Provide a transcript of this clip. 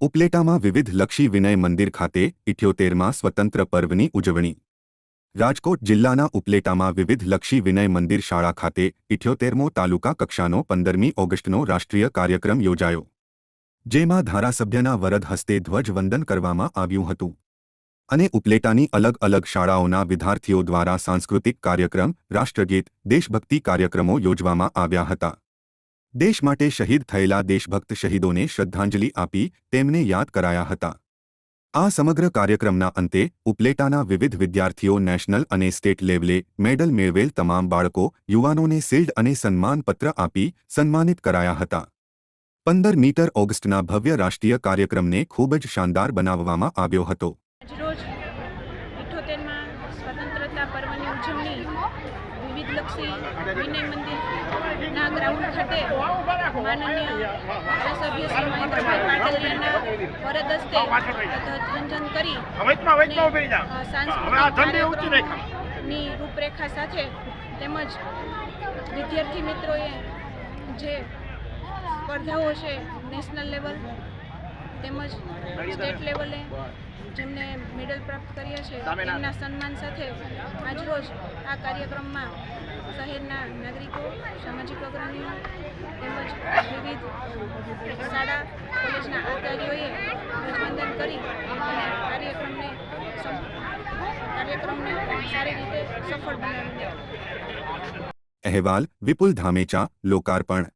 ઉપલેટામાં વિવિધ લક્ષી વિનય મંદિર ખાતે ઇઠ્યોતેરમાં સ્વતંત્ર પર્વની ઉજવણી. રાજકોટ જિલ્લાના ઉપલેટામાં વિવિધ લક્ષી વિનય મંદિર શાળા ખાતે ઇઠ્યોતેરમો તાલુકા કક્ષાનો પંદરમી ઓગસ્ટનો રાષ્ટ્રીય કાર્યક્રમ યોજાયો. જેમાં ધારાસભ્યના વરદ હસ્તે ધ્વજવંદન કરવામાં આવ્યું હતું. અને ઉપલેટાની અલગ અલગ શાળાઓના વિદ્યાર્થીઓ દ્વારા સાંસ્કૃતિક કાર્યક્રમ, રાષ્ટ્રગીત, દેશભક્તિ કાર્યક્રમો યોજવામાં આવ્યા હતા. દેશ માટે શહીદ થયેલા દેશભક્ત શહીદોને શ્રદ્ધાંજલિ આપી તેમને યાદ કરાયા હતા. આ સમગ્ર કાર્યક્રમના અંતે ઉપલેટાના વિવિધ વિદ્યાર્થીઓ નેશનલ અને સ્ટેટ લેવલે મેડલ મેળવેલ તમામ બાળકો, યુવાનોને શિલ્ડ અને સન્માનપત્ર આપી સન્માનિત કરાયા હતા. પંદર મીટર ઓગસ્ટના ભવ્ય રાષ્ટ્રીય કાર્યક્રમને ખૂબ જ શાનદાર બનાવવામાં આવ્યો હતો. સ્વતંત્રતા પર્વની ઉજવણી વિવિધલક્ષી વિનય મંદિરના ગ્રાઉન્ડ ખાતે માનનીય ધારાસભ્ય શ્રી મહેન્દ્રભાઈ પાટલિયાના વરદ હસ્તે ધ્વજવંદન કરી સાંસ્કૃતિક કાર્યક્રમની રૂપરેખા સાથે તેમજ વિદ્યાર્થી મિત્રોએ જે સ્પર્ધાઓ છે નેશનલ લેવલ તેમજ સ્ટેટ લેવલે જેમને મેડલ પ્રાપ્ત કર્યા છે તેમના સન્માન સાથે આજરોજ આ કાર્યક્રમમાં શહેરના નાગરિકો સામાજિક અગ્રણીઓ તેમજ વિવિધ શાળા કોલેજના આચાર્યોએ ધ્વજવંદન કરી અને કાર્યક્રમને કાર્યક્રમને સારી રીતે સફળ બનાવીને અહેવાલ વિપુલ ધામેચા લોકાર્પણ